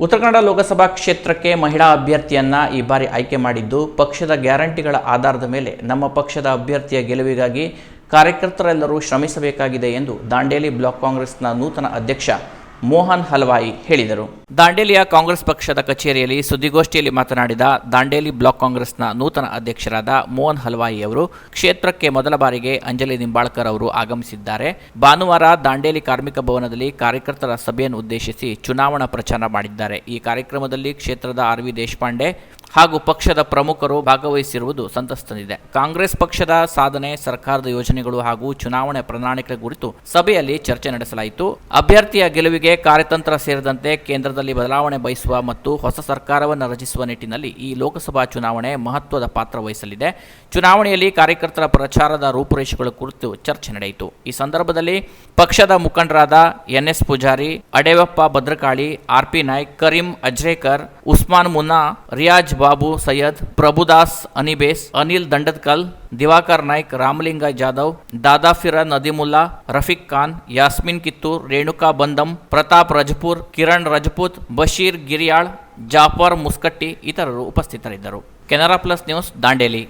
ಉತ್ತರ ಕನ್ನಡ ಲೋಕಸಭಾ ಕ್ಷೇತ್ರಕ್ಕೆ ಮಹಿಳಾ ಅಭ್ಯರ್ಥಿಯನ್ನ ಈ ಬಾರಿ ಆಯ್ಕೆ ಮಾಡಿದ್ದು, ಪಕ್ಷದ ಗ್ಯಾರಂಟಿಗಳ ಆಧಾರದ ಮೇಲೆ ನಮ್ಮ ಪಕ್ಷದ ಅಭ್ಯರ್ಥಿಯ ಗೆಲುವಿಗಾಗಿ ಕಾರ್ಯಕರ್ತರೆಲ್ಲರೂ ಶ್ರಮಿಸಬೇಕಾಗಿದೆ ಎಂದು ದಾಂಡೇಲಿ ಬ್ಲಾಕ್ ಕಾಂಗ್ರೆಸ್ನ ನೂತನ ಅಧ್ಯಕ್ಷ ಮೋಹನ್ ಹಲ್ವಾಯಿ ಹೇಳಿದರು. ದಾಂಡೇಲಿಯ ಕಾಂಗ್ರೆಸ್ ಪಕ್ಷದ ಕಚೇರಿಯಲ್ಲಿ ಸುದ್ದಿಗೋಷ್ಠಿಯಲ್ಲಿ ಮಾತನಾಡಿದ ದಾಂಡೇಲಿ ಬ್ಲಾಕ್ ಕಾಂಗ್ರೆಸ್ನ ನೂತನ ಅಧ್ಯಕ್ಷರಾದ ಮೋಹನ್ ಹಲ್ವಾಯಿ ಅವರು ಕ್ಷೇತ್ರಕ್ಕೆ ಮೊದಲ ಬಾರಿಗೆ ಅಂಜಲಿ ನಿಂಬಾಳ್ಕರ್ ಅವರು ಆಗಮಿಸಿದ್ದಾರೆ. ಭಾನುವಾರ ದಾಂಡೇಲಿ ಕಾರ್ಮಿಕ ಭವನದಲ್ಲಿ ಕಾರ್ಯಕರ್ತರ ಸಭೆಯನ್ನು ಉದ್ದೇಶಿಸಿ ಚುನಾವಣಾ ಪ್ರಚಾರ ಮಾಡಿದ್ದಾರೆ. ಈ ಕಾರ್ಯಕ್ರಮದಲ್ಲಿ ಕ್ಷೇತ್ರದ ಆರ್ ವಿ ದೇಶಪಾಂಡೆ ಹಾಗೂ ಪಕ್ಷದ ಪ್ರಮುಖರು ಭಾಗವಹಿಸಿರುವುದು ಸಂತಸ ತಂದಿದೆ ಕಾಂಗ್ರೆಸ್ ಪಕ್ಷದ ಸಾಧನೆ, ಸರ್ಕಾರದ ಯೋಜನೆಗಳು ಹಾಗೂ ಚುನಾವಣೆ ಪ್ರಣಾಳಿಕೆ ಕುರಿತು ಸಭೆಯಲ್ಲಿ ಚರ್ಚೆ ನಡೆಸಲಾಯಿತು. ಅಭ್ಯರ್ಥಿಯ ಗೆಲುವಿಗೆ ಕಾರ್ಯತಂತ್ರ ಸೇರಿದಂತೆ ಕೇಂದ್ರದಲ್ಲಿ ಬದಲಾವಣೆ ಬಯಸುವ ಮತ್ತು ಹೊಸ ಸರ್ಕಾರವನ್ನು ರಚಿಸುವ ನಿಟ್ಟಿನಲ್ಲಿ ಈ ಲೋಕಸಭಾ ಚುನಾವಣೆ ಮಹತ್ವದ ಪಾತ್ರ ವಹಿಸಲಿದೆ. ಚುನಾವಣೆಯಲ್ಲಿ ಕಾರ್ಯಕರ್ತರ ಪ್ರಚಾರದ ರೂಪುರೇಷೆಗಳ ಕುರಿತು ಚರ್ಚೆ ನಡೆಯಿತು. ಈ ಸಂದರ್ಭದಲ್ಲಿ ಪಕ್ಷದ ಮುಖಂಡರಾದ ಎನ್ಎಸ್ ಪೂಜಾರಿ, ಅಡೇವಪ್ಪ ಭದ್ರಕಾಳಿ ಆರ್ಪಿ ನಾಯ್ಕ್, ಕರೀಂ ಅಜ್ರೇಕರ್, ಉಸ್ಮಾನ್ ಮುನ್ನಾ, ರಿಯಾಜ್ ಬಾಬು ಸೈಯದ್, ಪ್ರಭುದಾಸ್ ಅನಿಬೇಸ್, ಅನಿಲ್ ದಂಡತ್ಕಲ್ ದಿವಾಕರ್ ನಾಯ್ಕ್ ರಾಮಲಿಂಗ ಜಾಧವ್ ದಾದಾಫಿರ ನದಿಮುಲ್ಲಾ ರಫೀಕ್ ಖಾನ್, ಯಾಸ್ಮಿನ್ ಕಿತ್ತೂರ್, ರೇಣುಕಾ ಬಂದಂ ಪ್ರತಾಪ್ ರಜಪೂರ್, ಕಿರಣ್ ರಜಪೂತ್, ಬಶೀರ್ ಗಿರಿಯಾಳ್, ಜಾಫರ್ ಮುಸ್ಕಟ್ಟಿ ಇತರರು ಉಪಸ್ಥಿತರಿದ್ದರು. Canara plus news Dandeli.